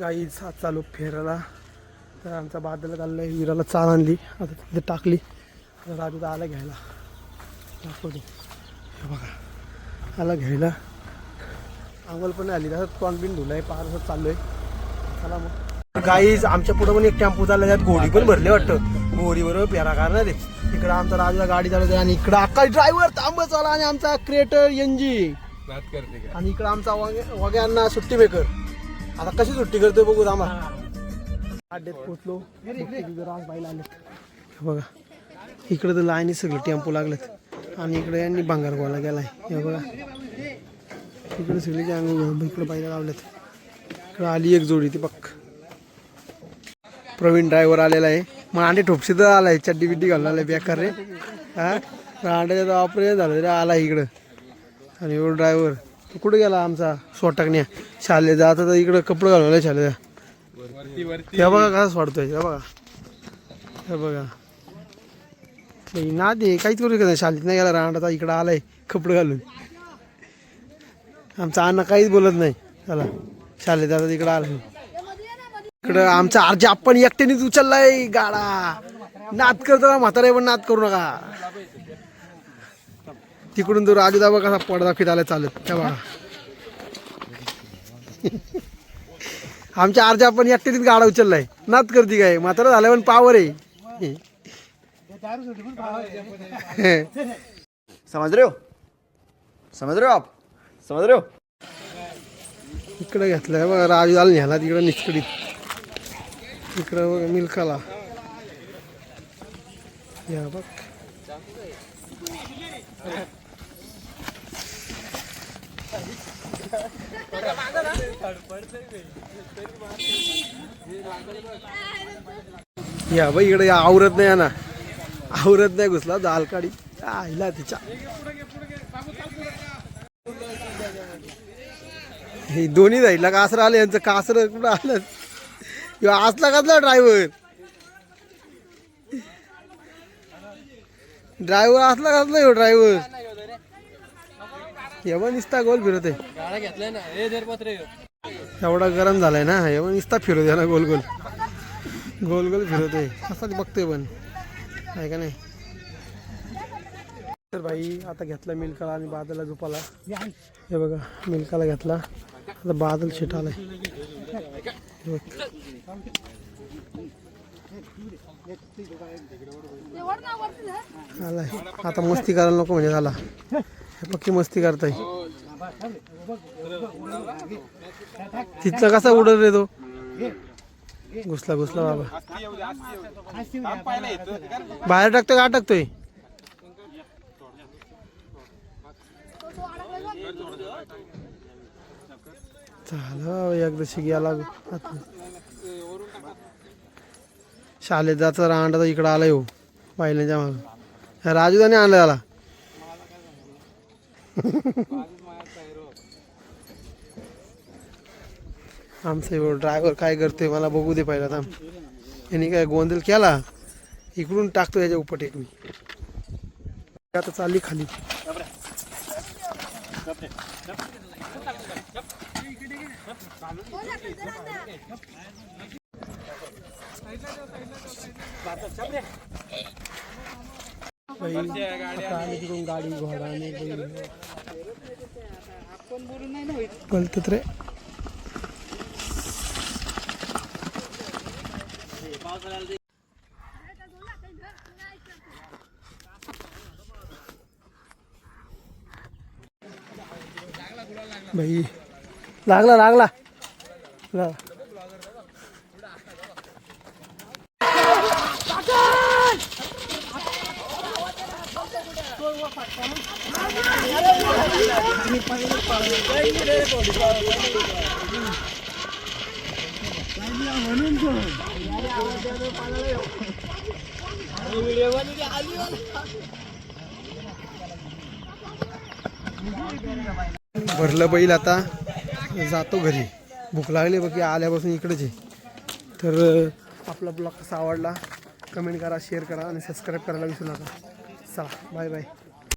गाई सात चालू फेरायला तर आमचा बादल आहे विराला चाल आणली. आता तिथे टाकली. आता राजू आला घ्यायला. दाखवतो हे बघा. आला घ्यायला. अंगल पण आली. तसं तोंड बिन धुलाय पार असं चाललोय. चला मग. गाईज आमच्या पुढे पण एक टेम्पो चालला त्यात घोडी पण भरली वाटतं. घोडी बरोबर फेरा करणार ते इकडं आमचा राजूला गाडी चालवते आणि इकडं अक्का ड्रायव्हर थांब चाला आणि आमचा क्रिएटर एनजी आणि इकडं आमचा वगे- वग्यांना सुट्टी मेकर आता कशी सुट्टी करतोय बघू थांबा अड्ड्यात पोचलो. बाईला हे बघा. इकडं तर लाईनी सगळे टेम्पो लागलेत. आणि इकडे यांनी भांगार गोळा गेलाय हे बघा. इकडे सगळे इकडे बाईला लावलेत. इकडे आली एक जोडी ती बघ. प्रवीण ड्रायव्हर आलेला आहे. मग अंडे ठोपशी तर आलाय. चड्डी बिड्डी घालून आलाय बेकार रे. हा? अंड्याचा ऑपरेशन झालं रे आला इकडं. आणि एवढं ड्रायव्हर तो कुठे गेला आमचा? सोटाकण्या. शाले जात तर इकडं कपडे घालून आले शाले हे बघा कसा सोडतोय हे बघा. हे बघा. नाही ना दे काहीच करू शकत नाही. शाळेत नाही गेला रांडाचा इकडं आलाय कपडे घालून. आमचा अण्णा काहीच बोलत नाही. चला शाळेत जाता इकडं आलाय. इकडं आमचा अर्ज आपण एकट्यानेच उचललाय गाडा. नाद करतो म्हातारा पण नाद करू नका. तिकडून तो राजू दाबा कसा पडदा फित आला चालत त्या बघा. आमच्या अर्ज आपण एकट्यानेच गाडा उचललाय. नाद करते काय? म्हातारा झालं पण पावर आहे. समझ रहे हो? समझ रहे हो आप? समझ रहे हो? इकडे घेतलंय बघा राजू झाला न्याला तिकडं निचकडीत इकडं बघा मिल्काला या बघ. या बाई इकडे या आवरत नाही ना आवरत नाही घुसला दाल आईला तिच्या. हे दोन्ही जाईला कासर आलं यांचं कासर कुठं आलं? ह्यो असला कसला ड्रायव्हर ड्रायव्हर असला कसला ह्यो ड्रायव्हर एवढा निसता गोल फिरत आहे एवढा गरम झालाय ना. एवढा निसता फिरत आहे ना गोल गोल. गोल गोल फिरत आहे असाच बघतोय पण. आहे का नाही? तर भाई आता घेतला मिल्काला आणि बादलला झोपाला. हे बघा मिल्काला घेतला. आता बादल शेट आलाय बघ. आलाय. आता मस्ती करायला नको म्हणजे झाला. हे पक्की मस्ती करताय. तिथला कसा उडल रे तो? घुसला घुसला बाबा. बाहेर टाकतोय का आत टाकतोय झालं एकदा गेला शाळेत जायचा रांडा इकडं आला येऊ हो, बैलांच्या राजू राजूदाने आणलं त्याला. आमचा ड्रायव्हर काय करतोय मला बघू दे पहिला थांब. यांनी काय गोंधळ केला? इकडून टाकतो याच्या उपट एक मी. आता चालली खाली. बाई, आता आली तिकडून गाडी घोडा आणि बैल. बोलतात रे बाई लागला लागला। ला- भरलं बैल आता. जातो घरी. भूक लागली बघ आल्यापासून इकडेच आहे. तर आपला ब्लॉग कसा आवडला? कमेंट करा शेअर करा आणि सबस्क्राईब करायला विसरू नका. चला बाय बाय